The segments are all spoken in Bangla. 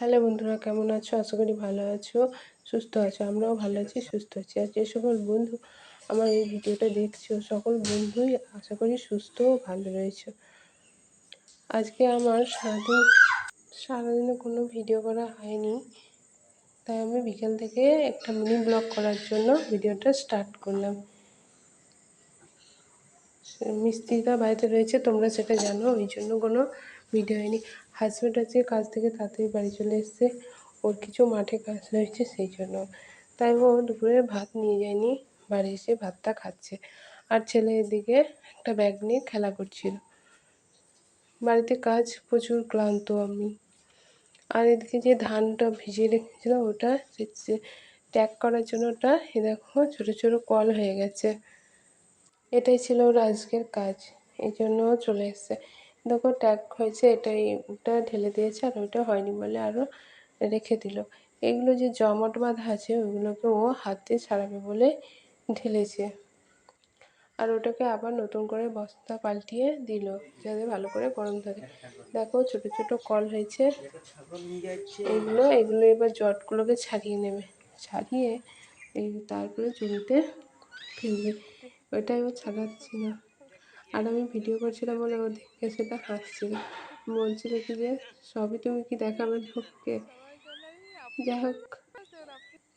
হ্যালো বন্ধুরা, কেমন আছো? আশা করি ভালো আছো। সুস্থ আছো? আমরাও ভালো আছি, সুস্থ আছি। আর যে সকল বন্ধু আমার এই ভিডিওটা দেখছ, সকল বন্ধুই আশা করি সুস্থ ভালো রয়েছে। আজকে আমার সারাদিন, সারাদিনে কোনো ভিডিও করা হয়নি। তাই আমি বিকেল থেকে একটা মিনি ব্লগ করার জন্য ভিডিওটা স্টার্ট করলাম। মিস্ত্রিরা বাড়িতে রয়েছে, তোমরা সেটা জানো, ওই জন্য কোনো ভিডিও হয়নি। হাজব্যান্ড আছে কাজ থেকে তাড়াতাড়ি বাড়ি চলে এসছে। ওর কিছু মাঠে কাজ রয়েছে সেই জন্য। তাই ও দুপুরে ভাত নিয়ে যায়নি। বাড়ি এসে ভাতটা খাচ্ছে। আর ছেলে এদিকে একটা ব্যাগ নিয়ে খেলা করছিল। বাড়িতে কাজ প্রচুর ক্লান্ত আমি। আর এদিকে যে ধানটা ভিজিয়ে রেখেছিল, ওটা ট্যাগ করার জন্য ওটা, এ দেখো ছোটো ছোটো কল হয়ে গেছে। এটাই ছিল ওর আজকের কাজ। এই জন্য চলে এসছে। দেখো, ট্যাগ হয়েছে, এটাই, ওটা ঢেলে দিয়েছে আর ওইটা হয়নি বলে আরও রেখে দিল। এগুলো যে জমাট বাঁধা আছে ওইগুলোকে ও হাত দিয়ে ছাড়াবে বলে ঢেলেছে। আর ওটাকে আবার নতুন করে বস্তা পাল্টিয়ে দিল, যাতে ভালো করে গরম থাকে। দেখো, ছোট ছোট কল হয়েছে। এগুলো এগুলো এবার জটগুলোকে ছাড়িয়ে নেবে। ছাড়িয়ে এই তারপরে জমিতে ফেলবে। ওইটাই ও ছাড়াচ্ছি না। আর আমি ভিডিও করছিলাম বলে ও দেখে সেটা হাসছিল বলছিল কি যে, সবই তুমি কি দেখাবে লোককে? যাই হোক,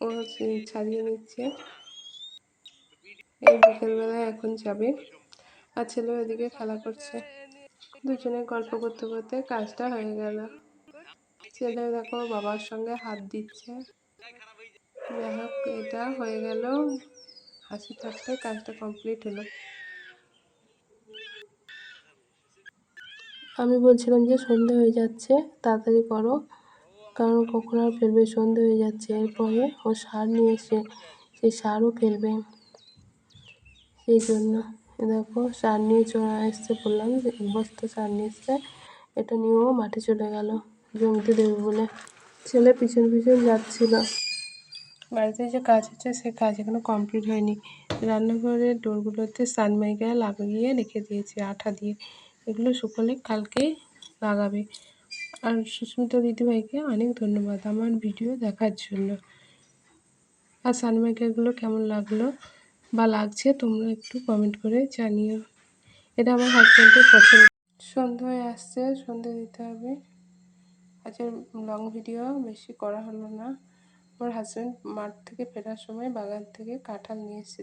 ও ছাড়িয়ে নিচ্ছে। এই বিকেলবেলায় এখন যাবে। আর ছেলে ওদিকে খেলা করছে। দুজনে গল্প করতে করতে কাজটা হয়ে গেল। ছেলে দেখো বাবার সঙ্গে হাত দিচ্ছে। যাই হোক, এটা হয়ে গেল। হাসি থাকতে কাজটা কমপ্লিট হলো। আমি বলছিলাম যে সন্ধে হয়ে যাচ্ছে, তাড়াতাড়ি করো। কারণ কখন আর ফেলবে? সন্ধে হয়ে যাচ্ছে। এরপরে ও সার নিয়ে এসে সেই সারও ফেলবে। সেই জন্য দেখো, সার নিয়ে চলে এসছে বললাম যে বস্তা সার নিয়ে এসছে। এটা নিয়েও মাঠে চলে গেল, জমিতে দেবে বলে। ছেলে পিছন পিছন যাচ্ছিল। বাড়িতে যে কাজ হচ্ছে, সে কাজ এখনও কমপ্লিট হয়নি। রান্নাঘরের ডোরগুলোতে সানমাইকা লাগিয়ে রেখে দিয়েছে, আঠা দিয়ে। এগুলো শুকোলে কালকেই লাগাবে। আর সুস্মিতা দিদিভাইকে অনেক ধন্যবাদ আমার ভিডিও দেখার জন্য। আর সানমাইকাগুলো কেমন লাগল বা লাগছে তোমরা একটু কমেন্ট করে জানিও। এটা আমার হাজব্যান্ডের পছন্দ। সন্ধ্যা হয়ে আসছে সন্ধে দিতে হবে। আজকের লং ভিডিও বেশি করা হলো না। আমার হাজব্যান্ড মাঠ থেকে ফেরার সময় বাগান থেকে কাঁঠাল নিয়ে এসেছে।